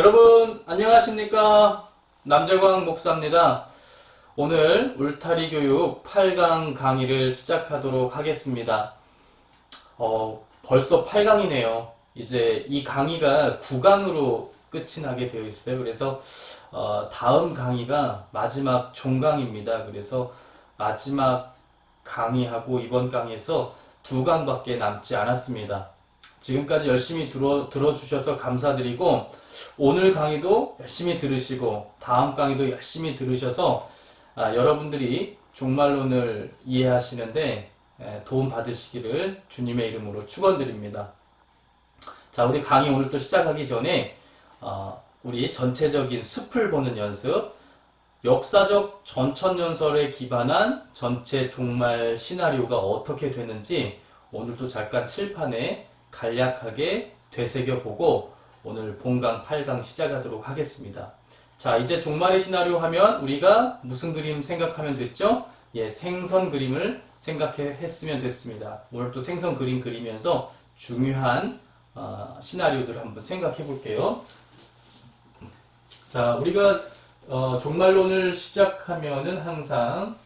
여러분 안녕하십니까 남재광 목사입니다. 오늘 울타리 교육 8강 강의를 시작하도록 하겠습니다. 어, 벌써 8강이네요. 이제 이 강의가 9강으로 끝이 나게 되어 있어요. 그래서 어, 다음 강의가 마지막 종강입니다. 그래서 마지막 강의하고 이번 강의에서 두 강밖에 남지 않았습니다. 지금까지 열심히 들어, 들어주셔서 감사드리고, 오늘 강의도 열심히 들으시고, 다음 강의도 열심히 들으셔서, 아, 여러분들이 종말론을 이해하시는데 에, 도움 받으시기를 주님의 이름으로 축원드립니다. 자, 우리 강의 오늘 또 시작하기 전에, 어, 우리 전체적인 숲을 보는 연습, 역사적 전천연설에 기반한 전체 종말 시나리오가 어떻게 되는지 오늘도 잠깐 칠판에 간략하게 되새겨보고 오늘 본강 8강 시작하도록 하겠습니다. 자, 이제 종말의 시나리오 하면 우리가 무슨 그림 생각하면 됐죠? 예, 생선 그림을 생각했으면 됐습니다. 오늘 또 생선 그림 그리면서 중요한 어, 시나리오들을 한번 생각해 볼게요. 자, 우리가 어, 종말론을 시작하면은 항상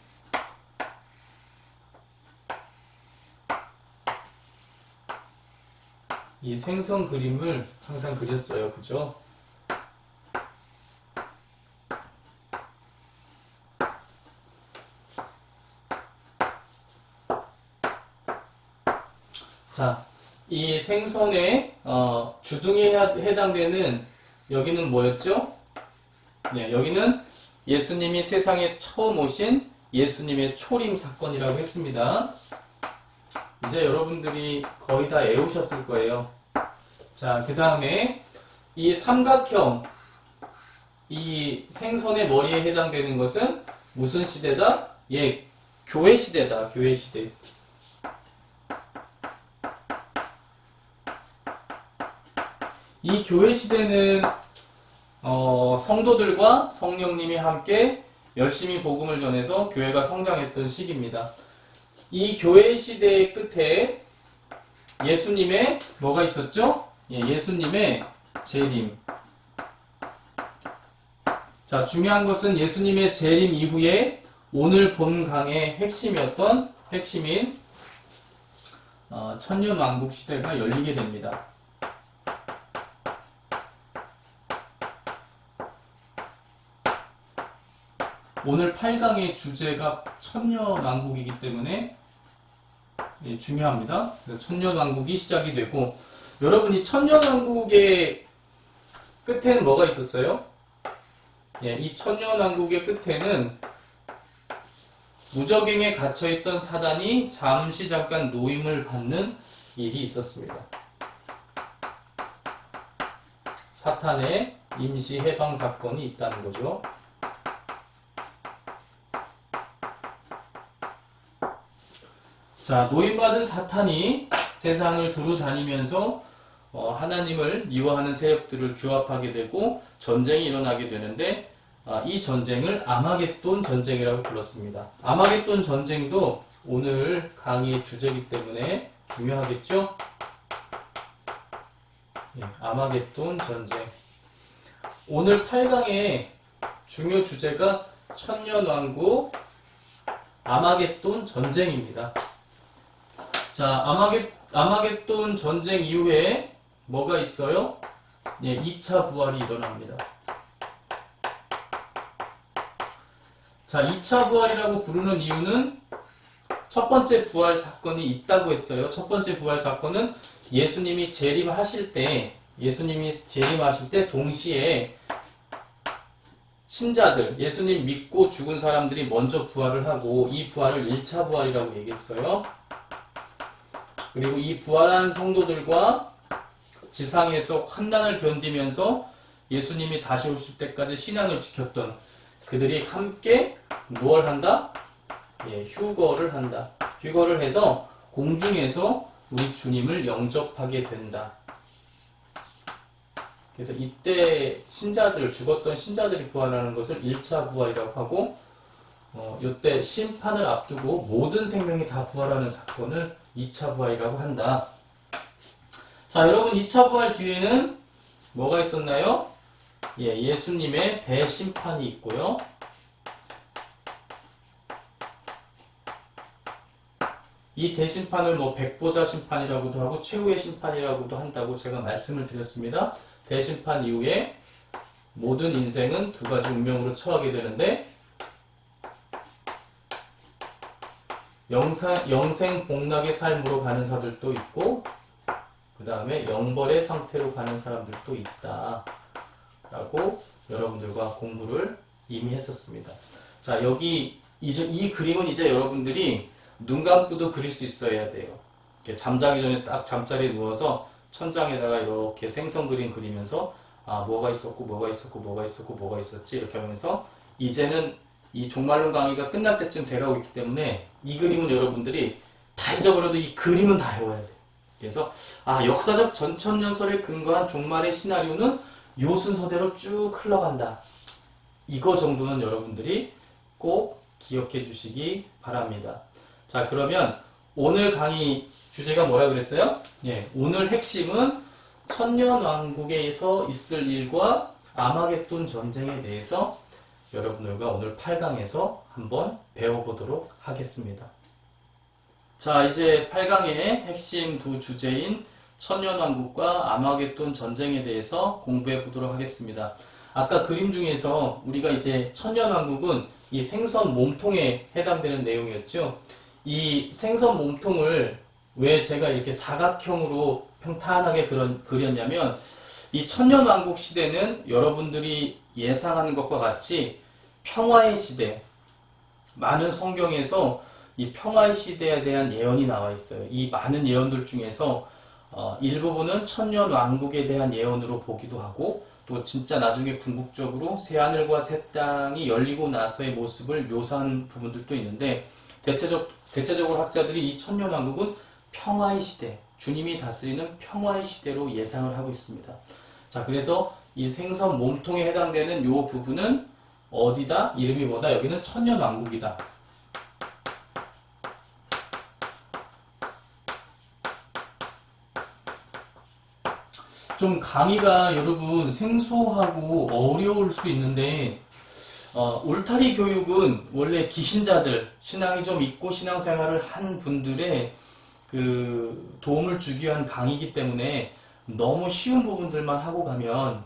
이 생선 그림을 항상 그렸어요. 그죠? 자, 이 생선의 어, 주둥이에 해당되는 여기는 뭐였죠? 네, 여기는 예수님이 세상에 처음 오신 예수님의 초림 사건이라고 했습니다. 이제 여러분들이 거의 다 외우셨을 거예요. 자, 그 다음에 이 삼각형, 이 생선의 머리에 해당되는 것은 무슨 시대다? 예, 교회 시대다. 교회 시대. 이 교회 시대는 어, 성도들과 성령님이 함께 열심히 복음을 전해서 교회가 성장했던 시기입니다. 이 교회 시대의 끝에 예수님의 뭐가 있었죠? 예, 수님의 재림. 자, 중요한 것은 예수님의 재림 이후에 오늘 본 강의 핵심이었던 핵심인 어, 천년왕국 시대가 열리게 됩니다. 오늘 8강의 주제가 천년왕국이기 때문에 예, 중요합니다. 천년왕국이 시작이 되고 여러분이 천년왕국의 끝에는 뭐가 있었어요? 예, 이 천년왕국의 끝에는 무적행에 갇혀있던 사단이 잠시 잠깐 노임을 받는 일이 있었습니다. 사탄의 임시 해방 사건이 있다는 거죠. 자, 노임받은 사탄이 세상을 두루 다니면서 어, 하나님을 미워하는 세력들을 규합하게 되고 전쟁이 일어나게 되는데 아, 이 전쟁을 아마겟돈 전쟁이라고 불렀습니다. 아마겟돈 전쟁도 오늘 강의의 주제이기 때문에 중요하겠죠? 예, 아마겟돈 전쟁. 오늘 8강의 중요 주제가 천년왕국 아마겟돈 전쟁입니다. 자, 아마겟, 아마겟돈 전쟁 이후에 뭐가 있어요? 예, 2차 부활이 일어납니다. 자, 2차 부활이라고 부르는 이유는 첫 번째 부활 사건이 있다고 했어요. 첫 번째 부활 사건은 예수님이 재림하실 때, 예수님이 재림하실 때 동시에 신자들, 예수님 믿고 죽은 사람들이 먼저 부활을 하고 이 부활을 1차 부활이라고 얘기했어요. 그리고 이 부활한 성도들과 지상에서 환난을 견디면서 예수님이 다시 오실 때까지 신앙을 지켰던 그들이 함께 무엇 한다? 예, 휴거를 한다. 휴거를 해서 공중에서 우리 주님을 영접하게 된다. 그래서 이때 신자들, 죽었던 신자들이 부활하는 것을 1차 부활이라고 하고, 어, 이때 심판을 앞두고 모든 생명이 다 부활하는 사건을 2차 부활이라고 한다. 자, 여러분 2차 부활 뒤에는 뭐가 있었나요? 예, 예수님의 대심판이 있고요. 이 대심판을 뭐 백보자 심판이라고도 하고 최후의 심판이라고도 한다고 제가 말씀을 드렸습니다. 대심판 이후에 모든 인생은 두 가지 운명으로 처하게 되는데 영상, 영생 복락의 삶으로 가는 사람들도 있고 그 다음에 영벌의 상태로 가는 사람들도 있다 라고 여러분들과 공부를 이미 했었습니다. 자 여기 이제 이 그림은 이제 여러분들이 눈 감고도 그릴 수 있어야 돼요. 잠자기 전에 딱 잠자리에 누워서 천장에다가 이렇게 생선 그림 그리면서 아 뭐가 있었고 뭐가 있었고 뭐가 있었고 뭐가 있었지 이렇게 하면서 이제는 이 종말론 강의가 끝날 때쯤 돼가고 있기 때문에 이 그림은 여러분들이 다 잊어버려도 이 그림은 다 외워야 돼. 그래서 아 역사적 전천년설에 근거한 종말의 시나리오는 요 순서대로 쭉 흘러간다. 이거 정도는 여러분들이 꼭 기억해 주시기 바랍니다. 자, 그러면 오늘 강의 주제가 뭐라 그랬어요? 예, 오늘 핵심은 천년왕국에서 있을 일과 아마겟돈 전쟁에 대해서 여러분들과 오늘 8강에서 한번 배워보도록 하겠습니다. 자, 이제 8강의 핵심 두 주제인 천년왕국과 아마겟돈 전쟁에 대해서 공부해 보도록 하겠습니다. 아까 그림 중에서 우리가 이제 천년왕국은 이 생선 몸통에 해당되는 내용이었죠. 이 생선 몸통을 왜 제가 이렇게 사각형으로 평탄하게 그렸냐면 이 천년왕국 시대는 여러분들이 예상하는 것과 같이 평화의 시대, 많은 성경에서 이 평화의 시대에 대한 예언이 나와 있어요. 이 많은 예언들 중에서 어, 일부분은 천년 왕국에 대한 예언으로 보기도 하고 또 진짜 나중에 궁극적으로 새 하늘과 새 땅이 열리고 나서의 모습을 묘사한 부분들도 있는데 대체적 대체적으로 학자들이 이 천년 왕국은 평화의 시대, 주님이 다스리는 평화의 시대로 예상을 하고 있습니다. 자, 그래서 이 생선 몸통에 해당되는 요 부분은 어디다? 이름이 뭐다? 여기는 천년 왕국이다. 좀 강의가 여러분 생소하고 어려울 수 있는데 어, 울타리 교육은 원래 기신자들 신앙이 좀 있고 신앙생활을 한 분들의 그 도움을 주기 위한 강의이기 때문에 너무 쉬운 부분들만 하고 가면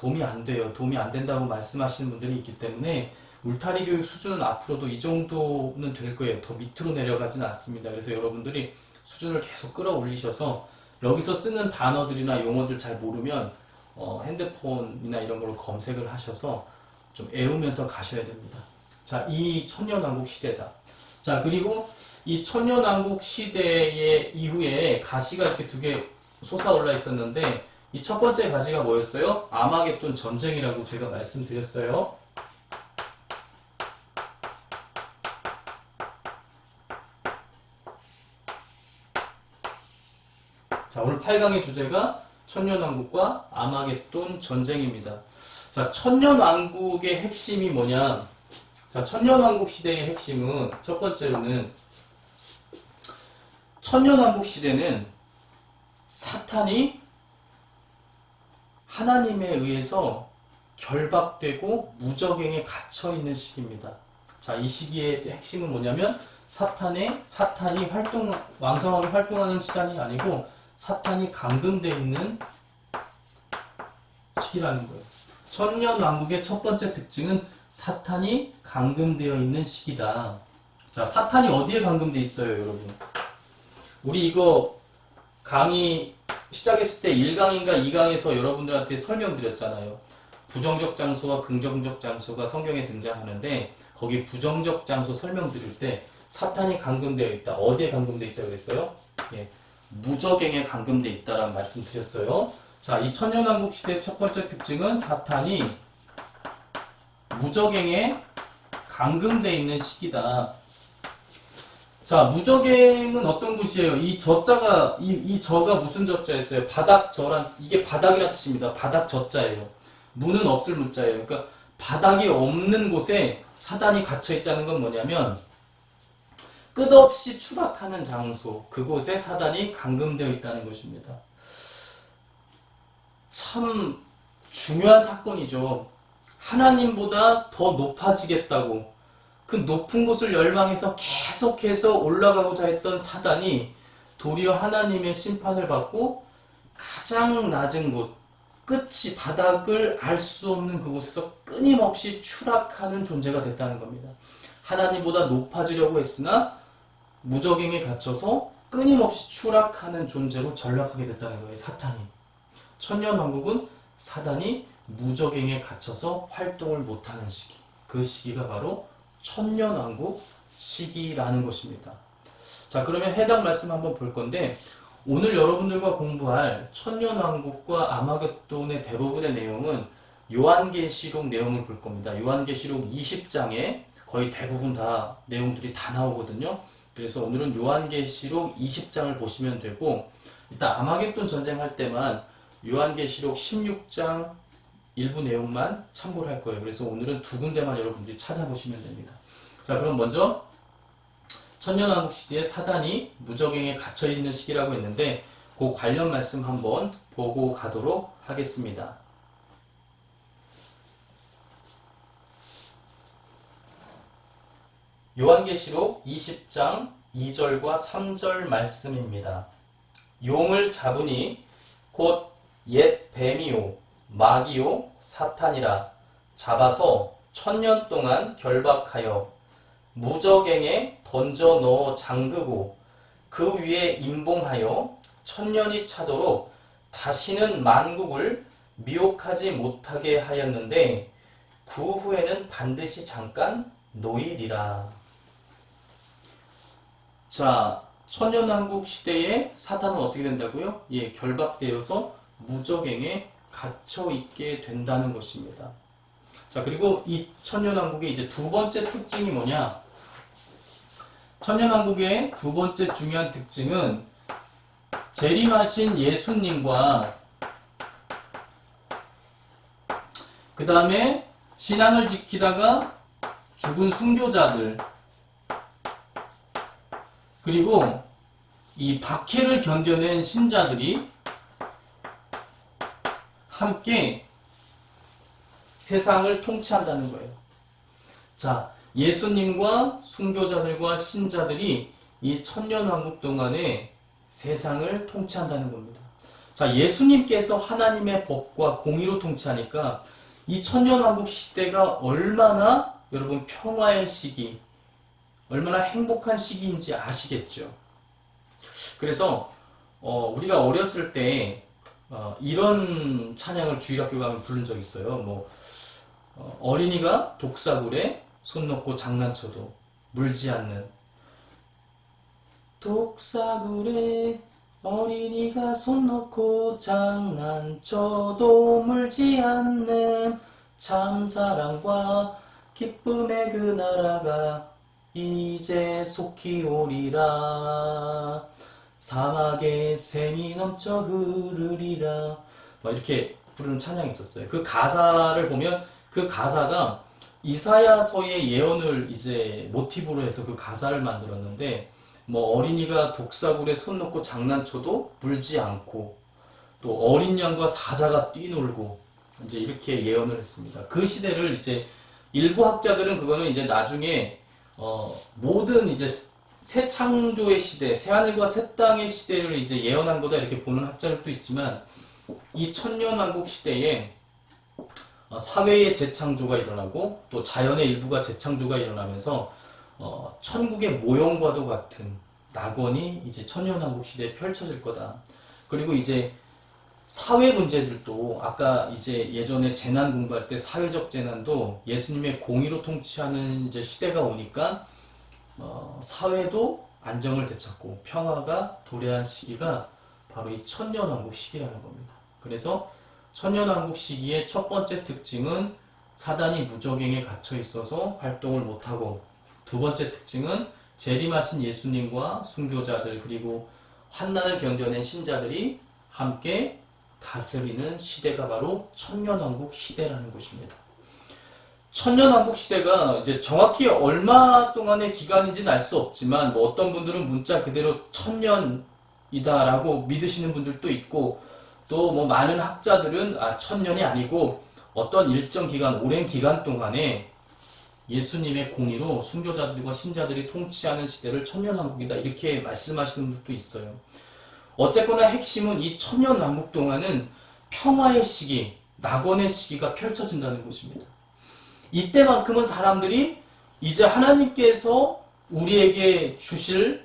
도움이 안 돼요. 도움이 안 된다고 말씀하시는 분들이 있기 때문에 울타리 교육 수준은 앞으로도 이 정도는 될 거예요. 더 밑으로 내려가지는 않습니다. 그래서 여러분들이 수준을 계속 끌어올리셔서 여기서 쓰는 단어들이나 용어들 잘 모르면 어, 핸드폰이나 이런 걸로 검색을 하셔서 좀 애우면서 가셔야 됩니다. 자, 이 천년왕국 시대다. 자, 그리고 이 천년왕국 시대의 이후에 가시가 이렇게 두 개 솟아올라 있었는데 이 첫 번째 가시가 뭐였어요? 아마겟돈 전쟁이라고 제가 말씀드렸어요. 자, 오늘 8강의 주제가 천년왕국과 아마겟돈 전쟁입니다. 자, 천년왕국의 핵심이 뭐냐? 자, 천년왕국 시대의 핵심은 첫 번째로는 천년왕국 시대는 사탄이 하나님에 의해서 결박되고 무적행에 갇혀 있는 시기입니다. 자, 이 시기의 핵심은 뭐냐면 사탄의 사탄이 활동 왕성하게 활동하는 시간이 아니고 사탄이 감금되어 있는 시기라는 거예요. 천년 왕국의 첫 번째 특징은 사탄이 감금되어 있는 시기다. 자, 사탄이 어디에 감금되어 있어요, 여러분? 우리 이거 강의 시작했을 때 1강인가 2강에서 여러분들한테 설명드렸잖아요. 부정적 장소와 긍정적 장소가 성경에 등장하는데 거기 부정적 장소 설명드릴 때 사탄이 감금되어 있다. 어디에 감금되어 있다 그랬어요? 예. 무적행에 감금되어 있다라는 말씀 드렸어요. 자, 이 천년왕국 시대의 첫 번째 특징은 사탄이 무적행에 감금되어 있는 시기다. 자, 무적행은 어떤 곳이에요? 이 저자가, 이, 이 저가 무슨 저자였어요? 바닥 저란, 이게 바닥이란 뜻입니다. 바닥 저자예요. 무는 없을 무자예요. 그러니까 바닥이 없는 곳에 사단이 갇혀 있다는 건 뭐냐면 끝없이 추락하는 장소, 그곳에 사단이 감금되어 있다는 것입니다. 참 중요한 사건이죠. 하나님보다 더 높아지겠다고 그 높은 곳을 열망해서 계속해서 올라가고자 했던 사단이 도리어 하나님의 심판을 받고 가장 낮은 곳, 끝이 바닥을 알 수 없는 그곳에서 끊임없이 추락하는 존재가 됐다는 겁니다. 하나님보다 높아지려고 했으나 무적행에 갇혀서 끊임없이 추락하는 존재로 전락하게 됐다는 거예요. 사탄이. 천년왕국은 사단이 무적행에 갇혀서 활동을 못하는 시기. 그 시기가 바로 천년왕국 시기라는 것입니다. 자, 그러면 해당 말씀 한번 볼 건데, 오늘 여러분들과 공부할 천년왕국과 아마겟돈의 대부분의 내용은 요한계시록 내용을 볼 겁니다. 요한계시록 20장에 거의 대부분 다 내용들이 다 나오거든요. 그래서 오늘은 요한계시록 20장을 보시면 되고, 일단 아마겟돈 전쟁할 때만 요한계시록 16장 일부 내용만 참고를 할 거예요. 그래서 오늘은 두 군데만 여러분들이 찾아보시면 됩니다. 자, 그럼 먼저 천년왕국 시대에 사단이 무적행에 갇혀 있는 시기라고 했는데 그 관련 말씀 한번 보고 가도록 하겠습니다. 요한계시록 20장 2절과 3절 말씀입니다. 용을 잡으니 곧 옛 뱀이요 마귀요 사탄이라 잡아서 천년 동안 결박하여 무적행에 던져 넣어 잠그고 그 위에 임봉하여 천년이 차도록 다시는 만국을 미혹하지 못하게 하였는데 그 후에는 반드시 잠깐 노일이라. 자, 천년왕국 시대에 사탄은 어떻게 된다고요? 예, 결박되어서 무적행에 갇혀 있게 된다는 것입니다. 자, 그리고 이 천년왕국의 이제 두 번째 특징이 뭐냐? 천년왕국의 두 번째 중요한 특징은 재림하신 예수님과 그 다음에 신앙을 지키다가 죽은 순교자들 그리고 이 박해를 견뎌낸 신자들이 함께 세상을 통치한다는 거예요. 자, 예수님과 순교자들과 신자들이 이 천년왕국 동안에 세상을 통치한다는 겁니다. 자, 예수님께서 하나님의 법과 공의로 통치하니까 이 천년왕국 시대가 얼마나 여러분 평화의 시기, 얼마나 행복한 시기인지 아시겠죠? 그래서 어, 우리가 어렸을 때 어, 이런 찬양을 주일학교 가면 부른 적 있어요. 뭐 어, 어린이가 독사굴에 손 넣고 장난쳐도 물지 않는 독사굴에 어린이가 손 넣고 장난쳐도 물지 않는 참 사랑과 기쁨의 그 나라가 이제 속히 오리라 사막에 샘이 넘쳐 흐르리라 막 이렇게 부르는 찬양이 있었어요. 그 가사를 보면 그 가사가 이사야서의 예언을 이제 모티브로 해서 그 가사를 만들었는데 뭐 어린이가 독사굴에 손 놓고 장난쳐도 물지 않고 또 어린 양과 사자가 뛰놀고 이제 이렇게 예언을 했습니다. 그 시대를 이제 일부 학자들은 그거는 이제 나중에 어 모든 이제 새 창조의 시대, 새 하늘과 새 땅의 시대를 이제 예언한 거다 이렇게 보는 학자들도 있지만 이 천년왕국 시대에 어, 사회의 재창조가 일어나고 또 자연의 일부가 재창조가 일어나면서 어, 천국의 모형과도 같은 낙원이 이제 천년왕국 시대에 펼쳐질 거다. 그리고 이제 사회 문제들도 아까 이제 예전에 재난 공부할 때 사회적 재난도 예수님의 공의로 통치하는 이제 시대가 오니까 어, 사회도 안정을 되찾고 평화가 도래한 시기가 바로 이 천년왕국 시기라는 겁니다. 그래서 천년왕국 시기의 첫 번째 특징은 사단이 무적행에 갇혀 있어서 활동을 못하고 두 번째 특징은 재림하신 예수님과 순교자들 그리고 환난을 견뎌낸 신자들이 함께 다스리는 시대가 바로 천년왕국 시대라는 것입니다. 천년왕국 시대가 이제 정확히 얼마 동안의 기간인지는 알 수 없지만 뭐 어떤 분들은 문자 그대로 천년이다라고 믿으시는 분들도 있고 또 뭐 많은 학자들은 아, 천년이 아니고 어떤 일정 기간, 오랜 기간 동안에 예수님의 공의로 순교자들과 신자들이 통치하는 시대를 천년왕국이다 이렇게 말씀하시는 분도 있어요. 어쨌거나 핵심은 이 천년왕국 동안은 평화의 시기, 낙원의 시기가 펼쳐진다는 것입니다. 이때만큼은 사람들이 이제 하나님께서 우리에게 주실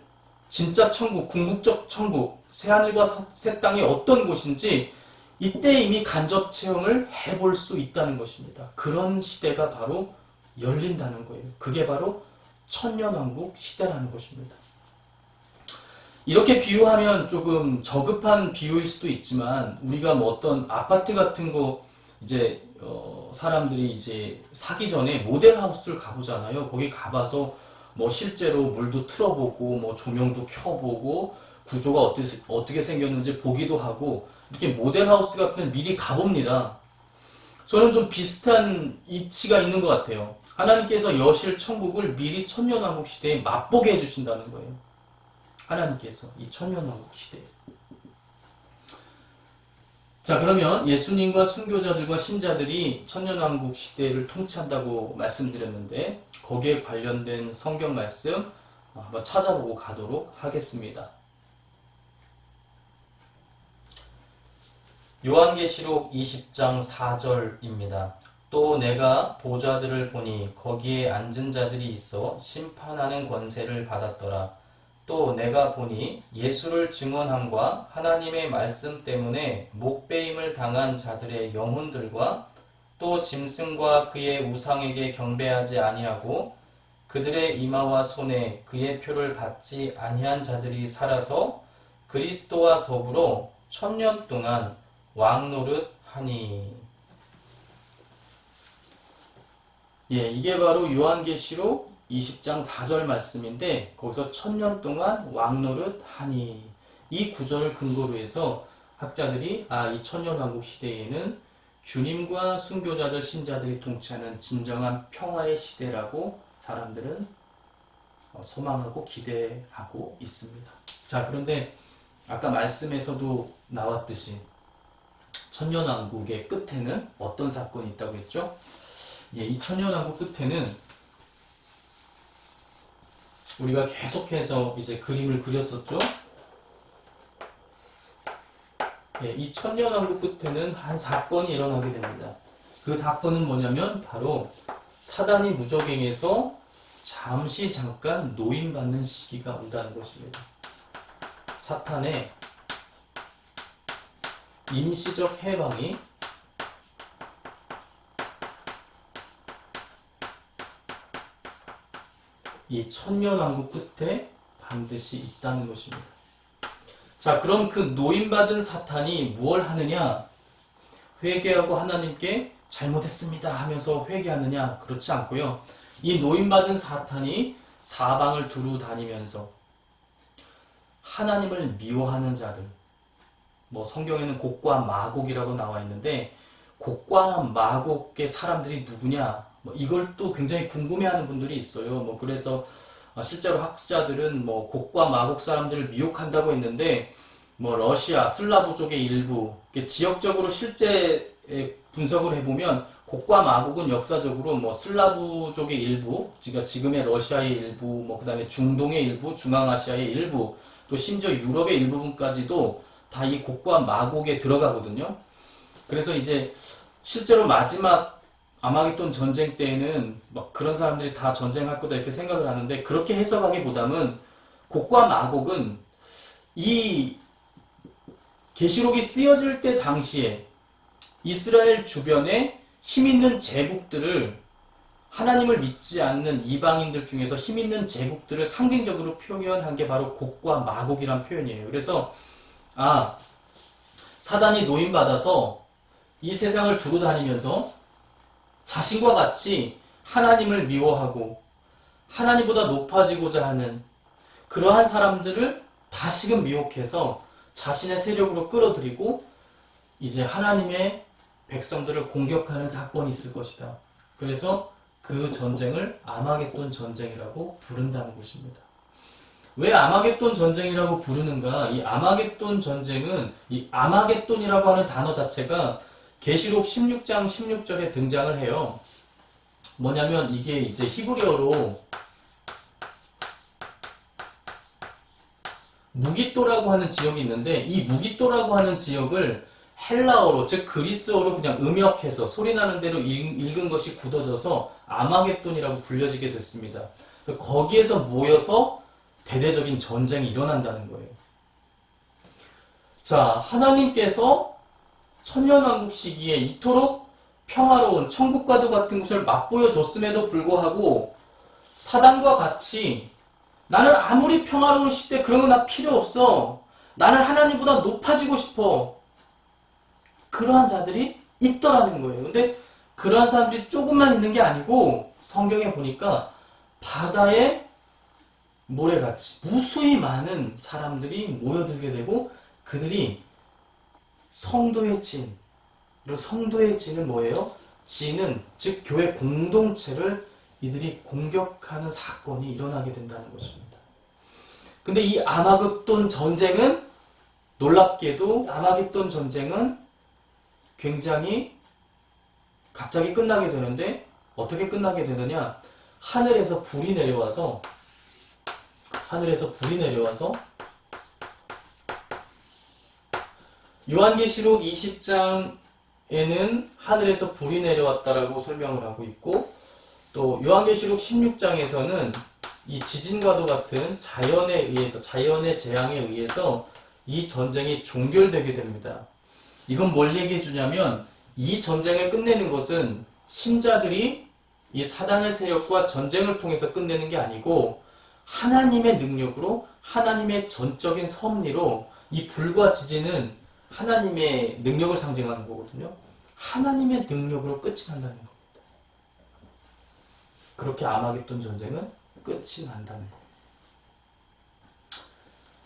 진짜 천국, 궁극적 천국, 새하늘과 새 땅이 어떤 곳인지 이때 이미 간접 체험을 해볼 수 있다는 것입니다. 그런 시대가 바로 열린다는 거예요. 그게 바로 천년왕국 시대라는 것입니다. 이렇게 비유하면 조금 저급한 비유일 수도 있지만 우리가 뭐 어떤 아파트 같은 거 이제 어 사람들이 이제 사기 전에 모델 하우스를 가보잖아요. 거기 가봐서 뭐 실제로 물도 틀어보고 뭐 조명도 켜보고 구조가 어떻게 어떻게 생겼는지 보기도 하고 이렇게 모델 하우스 같은 데 미리 가봅니다. 저는 좀 비슷한 이치가 있는 것 같아요. 하나님께서 여실 천국을 미리 천년왕국 시대에 맛보게 해주신다는 거예요. 하나님께서 이 천년왕국 시대에. 자 그러면 예수님과 순교자들과 신자들이 천년왕국 시대를 통치한다고 말씀드렸는데 거기에 관련된 성경 말씀 한번 찾아보고 가도록 하겠습니다. 요한계시록 20장 4절입니다. 또 내가 보좌들을 보니 거기에 앉은 자들이 있어 심판하는 권세를 받았더라. 또 내가 보니 예수를 증언함과 하나님의 말씀 때문에 목배임을 당한 자들의 영혼들과 또 짐승과 그의 우상에게 경배하지 아니하고 그들의 이마와 손에 그의 표를 받지 아니한 자들이 살아서 그리스도와 더불어 천년 동안 왕노릇 하니. 예, 이게 바로 요한계시록 20장 4절 말씀인데 거기서 천년 동안 왕노릇 하니 이 구절을 근거로 해서 학자들이 아, 이 천년 왕국 시대에는 주님과 순교자들 신자들이 통치하는 진정한 평화의 시대라고 사람들은 어, 소망하고 기대하고 있습니다. 자, 그런데 아까 말씀에서도 나왔듯이 천년왕국의 끝에는 어떤 사건이 있다고 했죠? 예, 이 천년왕국 끝에는 우리가 계속해서 이제 그림을 그렸었죠? 예, 이 천년왕국 끝에는 한 사건이 일어나게 됩니다. 그 사건은 뭐냐면 바로 사단이 무적행에서 잠시 잠깐 노인받는 시기가 온다는 것입니다. 사탄의 임시적 해방이 이 천년왕국 끝에 반드시 있다는 것입니다. 자, 그럼 그 노인받은 사탄이 무엇 하느냐? 회개하고 하나님께 잘못했습니다 하면서 회개하느냐? 그렇지 않고요. 이 노인받은 사탄이 사방을 두루 다니면서 하나님을 미워하는 자들, 뭐 성경에는 곡과 마곡이라고 나와 있는데 곡과 마곡의 사람들이 누구냐? 뭐 이걸 또 굉장히 궁금해하는 분들이 있어요. 뭐 그래서 어, 실제로 학자들은 뭐 곡과 마곡 사람들을 미혹한다고 했는데 뭐 러시아 슬라브족의 일부 지역적으로 실제 분석을 해보면 곡과 마곡은 역사적으로 뭐 슬라브족의 일부, 그러니까 지금의 러시아의 일부, 뭐 그다음에 중동의 일부, 중앙아시아의 일부, 또 심지어 유럽의 일부분까지도 다 이 곡과 마곡에 들어가거든요. 그래서 이제 실제로 마지막 아마겟돈 전쟁 때에는 막 그런 사람들이 다 전쟁할 거다 이렇게 생각을 하는데 그렇게 해석하기보다는 곡과 마곡은 이 계시록이 쓰여질 때 당시에 이스라엘 주변에 힘 있는 제국들을 하나님을 믿지 않는 이방인들 중에서 힘 있는 제국들을 상징적으로 표현한 게 바로 곡과 마곡이란 표현이에요. 그래서 아 사단이 노인받아서 이 세상을 두루 다니면서 자신과 같이 하나님을 미워하고 하나님보다 높아지고자 하는 그러한 사람들을 다시금 미혹해서 자신의 세력으로 끌어들이고 이제 하나님의 백성들을 공격하는 사건이 있을 것이다. 그래서 그 전쟁을 아마겟돈 전쟁이라고 부른다는 것입니다. 왜 아마겟돈 전쟁이라고 부르는가? 이 아마겟돈 전쟁은 이 아마겟돈이라고 하는 단어 자체가 계시록 16장 16절에 등장을 해요. 뭐냐면 이게 이제 히브리어로 무기또라고 하는 지역이 있는데 이 무기또라고 하는 지역을 헬라어로 즉 그리스어로 그냥 음역해서 소리 나는 대로 읽- 읽은 것이 굳어져서 아마겟돈이라고 불려지게 됐습니다. 거기에서 모여서 대대적인 전쟁이 일어난다는 거예요. 자, 하나님께서 천년왕국 시기에 이토록 평화로운 천국과도 같은 곳을 맛보여 줬음에도 불구하고 사단과 같이 나는 아무리 평화로운 시대 그런 거나 필요 없어. 나는 하나님보다 높아지고 싶어. 그러한 자들이 있더라는 거예요. 근데 그러한 사람들이 조금만 있는 게 아니고 성경에 보니까 바다에 모래같이 무수히 많은 사람들이 모여들게 되고 그들이 성도의 진, 그리고 성도의 진은 뭐예요? 진은 즉 교회 공동체를 이들이 공격하는 사건이 일어나게 된다는 것입니다. 근데 이 아마겟돈 전쟁은 놀랍게도 아마겟돈 전쟁은 굉장히 갑자기 끝나게 되는데 어떻게 끝나게 되느냐? 하늘에서 불이 내려와서 하늘에서 불이 내려와서 요한계시록 20장에는 하늘에서 불이 내려왔다라고 설명을 하고 있고 또 요한계시록 16장에서는 이 지진과도 같은 자연에 의해서 자연의 재앙에 의해서 이 전쟁이 종결되게 됩니다. 이건 뭘 얘기해 주냐면 이 전쟁을 끝내는 것은 신자들이 이 사단의 세력과 전쟁을 통해서 끝내는 게 아니고 하나님의 능력으로 하나님의 전적인 섭리로 이 불과 지진은 하나님의 능력을 상징하는 거거든요. 하나님의 능력으로 끝이 난다는 겁니다. 그렇게 아마겟돈 전쟁은 끝이 난다는 겁니다.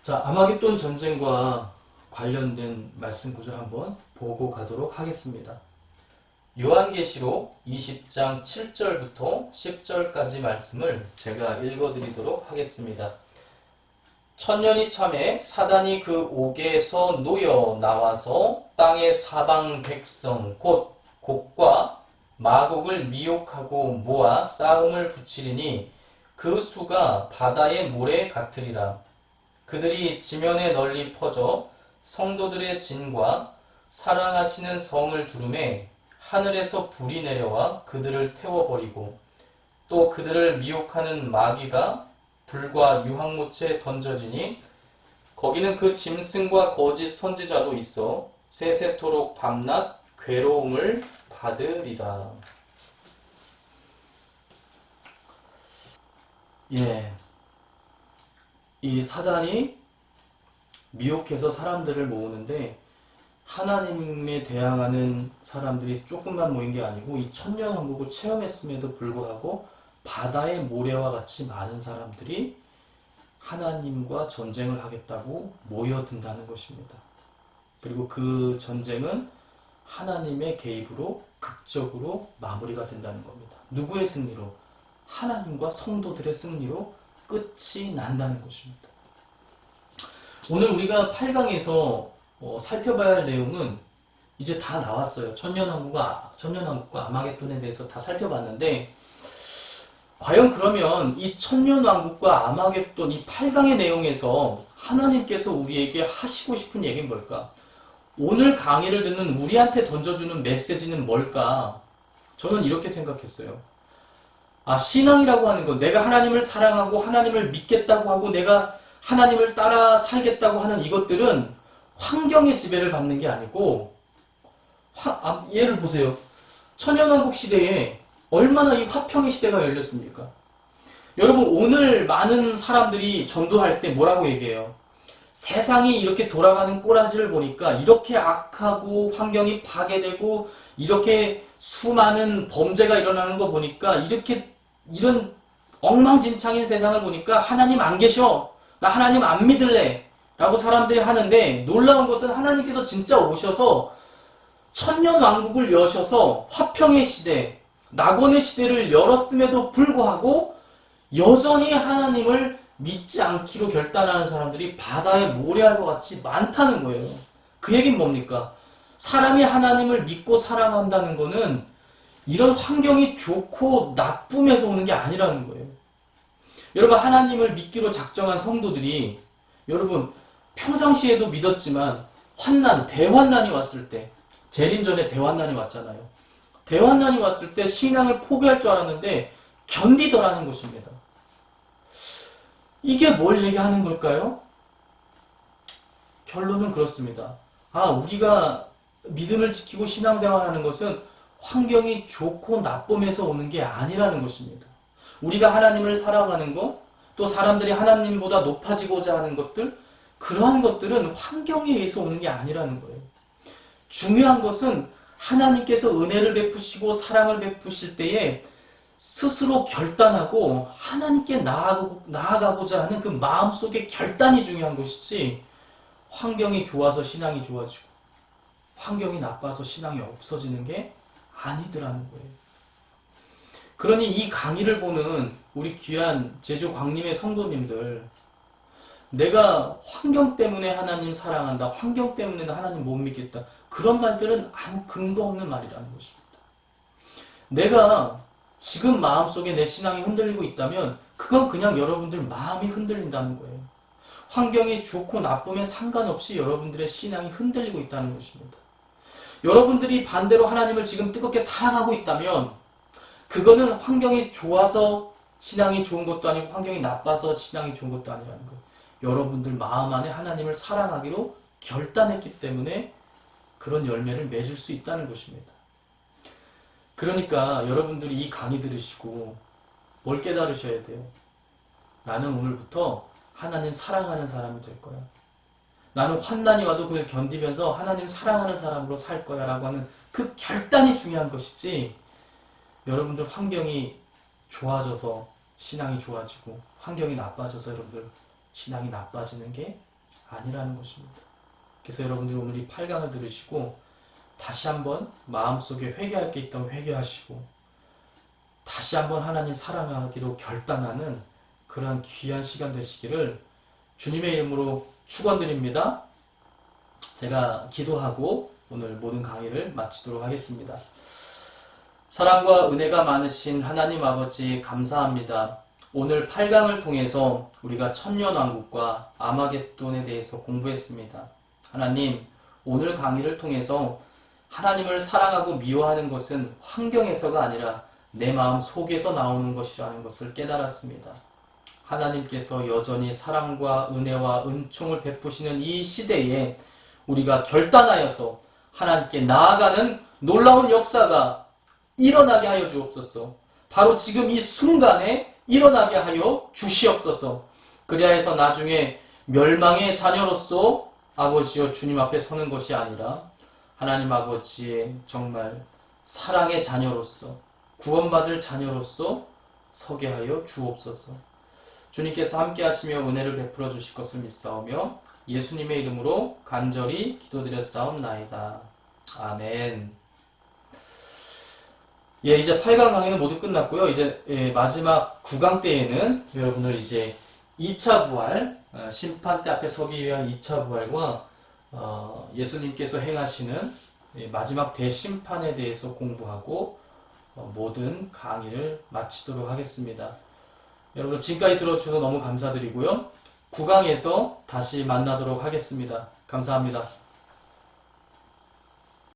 자, 아마겟돈 전쟁과 관련된 말씀 구절 한번 보고 가도록 하겠습니다. 요한계시록 20장 7절부터 10절까지 말씀을 제가 읽어드리도록 하겠습니다. 천년이 참에 사단이 그 옥에서 놓여 나와서 땅의 사방 백성 곧 곡과 마곡을 미혹하고 모아 싸움을 붙이리니 그 수가 바다의 모래 같으리라. 그들이 지면에 널리 퍼져 성도들의 진과 사랑하시는 성을 두름에 하늘에서 불이 내려와 그들을 태워버리고 또 그들을 미혹하는 마귀가 불과 유황못에 던져지니 거기는 그 짐승과 거짓 선지자도 있어 세세토록 밤낮 괴로움을 받으리라. 예. 이 사단이 미혹해서 사람들을 모으는데 하나님에 대항하는 사람들이 조금만 모인 게 아니고 이 천년 왕국을 체험했음에도 불구하고 바다의 모래와 같이 많은 사람들이 하나님과 전쟁을 하겠다고 모여든다는 것입니다. 그리고 그 전쟁은 하나님의 개입으로 극적으로 마무리가 된다는 겁니다. 누구의 승리로? 하나님과 성도들의 승리로 끝이 난다는 것입니다. 오늘 우리가 8강에서 어, 살펴봐야 할 내용은 이제 다 나왔어요. 천년왕국과 천년왕국과 아마겟돈에 대해서 다 살펴봤는데 과연 그러면 이 천년왕국과 아마겟돈 이 8강의 내용에서 하나님께서 우리에게 하시고 싶은 얘기는 뭘까? 오늘 강의를 듣는 우리한테 던져주는 메시지는 뭘까? 저는 이렇게 생각했어요. 아, 신앙이라고 하는 건 내가 하나님을 사랑하고 하나님을 믿겠다고 하고 내가 하나님을 따라 살겠다고 하는 이것들은 환경의 지배를 받는 게 아니고 화, 아, 예를 보세요. 천연왕국 시대에 얼마나 이 화평의 시대가 열렸습니까? 여러분 오늘 많은 사람들이 전도할 때 뭐라고 얘기해요? 세상이 이렇게 돌아가는 꼬라지를 보니까 이렇게 악하고 환경이 파괴되고 이렇게 수많은 범죄가 일어나는 거 보니까 이렇게 이런 엉망진창인 세상을 보니까 하나님 안 계셔. 나 하나님 안 믿을래. 라고 사람들이 하는데 놀라운 것은 하나님께서 진짜 오셔서 천년 왕국을 여셔서 화평의 시대, 낙원의 시대를 열었음에도 불구하고 여전히 하나님을 믿지 않기로 결단하는 사람들이 바다에 모래알 것 같이 많다는 거예요. 그 얘기는 뭡니까? 사람이 하나님을 믿고 사랑한다는 거는 이런 환경이 좋고 나쁨에서 오는 게 아니라는 거예요. 여러분, 하나님을 믿기로 작정한 성도들이 여러분, 평상시에도 믿었지만 환난, 대환난이 왔을 때, 재림 전에 대환난이 왔잖아요. 대환난이 왔을 때 신앙을 포기할 줄 알았는데 견디더라는 것입니다. 이게 뭘 얘기하는 걸까요? 결론은 그렇습니다. 아, 우리가 믿음을 지키고 신앙생활하는 것은 환경이 좋고 나쁨에서 오는 게 아니라는 것입니다. 우리가 하나님을 사랑하는 것, 또 사람들이 하나님보다 높아지고자 하는 것들, 그러한 것들은 환경에 의해서 오는 게 아니라는 거예요. 중요한 것은 하나님께서 은혜를 베푸시고 사랑을 베푸실 때에 스스로 결단하고 하나님께 나아가고, 나아가고자 하는 그 마음속의 결단이 중요한 것이지 환경이 좋아서 신앙이 좋아지고 환경이 나빠서 신앙이 없어지는 게 아니더라는 거예요. 그러니 이 강의를 보는 우리 귀한 제주 광림의 성도님들 내가 환경 때문에 하나님 사랑한다. 환경 때문에 하나님 못 믿겠다. 그런 말들은 아무 근거 없는 말이라는 것입니다. 내가 지금 마음속에 내 신앙이 흔들리고 있다면 그건 그냥 여러분들 마음이 흔들린다는 거예요. 환경이 좋고 나쁨에 상관없이 여러분들의 신앙이 흔들리고 있다는 것입니다. 여러분들이 반대로 하나님을 지금 뜨겁게 사랑하고 있다면 그거는 환경이 좋아서 신앙이 좋은 것도 아니고 환경이 나빠서 신앙이 좋은 것도 아니라는 거예요. 여러분들 마음 안에 하나님을 사랑하기로 결단했기 때문에 그런 열매를 맺을 수 있다는 것입니다. 그러니까 여러분들이 이 강의 들으시고 뭘 깨달으셔야 돼요? 나는 오늘부터 하나님 사랑하는 사람이 될 거야. 나는 환난이 와도 그걸 견디면서 하나님 사랑하는 사람으로 살 거야 라고 하는 그 결단이 중요한 것이지 여러분들 환경이 좋아져서 신앙이 좋아지고 환경이 나빠져서 여러분들 신앙이 나빠지는 게 아니라는 것입니다. 그래서 여러분들이 오늘 이 8강을 들으시고 다시 한번 마음속에 회개할 게 있다면 회개하시고 다시 한번 하나님 사랑하기로 결단하는 그러한 귀한 시간 되시기를 주님의 이름으로 축원드립니다. 제가 기도하고 오늘 모든 강의를 마치도록 하겠습니다. 사랑과 은혜가 많으신 하나님 아버지 감사합니다. 오늘 8강을 통해서 우리가 천년왕국과 아마겟돈에 대해서 공부했습니다. 하나님, 오늘 강의를 통해서 하나님을 사랑하고 미워하는 것은 환경에서가 아니라 내 마음 속에서 나오는 것이라는 것을 깨달았습니다. 하나님께서 여전히 사랑과 은혜와 은총을 베푸시는 이 시대에 우리가 결단하여서 하나님께 나아가는 놀라운 역사가 일어나게 하여 주옵소서. 바로 지금 이 순간에 일어나게 하여 주시옵소서. 그리하 해서 나중에 멸망의 자녀로서 아버지여 주님 앞에 서는 것이 아니라 하나님 아버지의 정말 사랑의 자녀로서 구원받을 자녀로서 서게 하여 주옵소서. 주님께서 함께 하시며 은혜를 베풀어 주실 것을 믿사오며 예수님의 이름으로 간절히 기도드렸사옵나이다. 아멘. 예, 이제 8강 강의는 모두 끝났고요. 이제 예, 마지막 9강 때에는 여러분들 이제 2차 부활, 어, 심판 때 앞에 서기 위한 2차 부활과 어, 예수님께서 행하시는 예, 마지막 대심판에 대해서 공부하고 어, 모든 강의를 마치도록 하겠습니다. 여러분 지금까지 들어주셔서 너무 감사드리고요. 9강에서 다시 만나도록 하겠습니다. 감사합니다.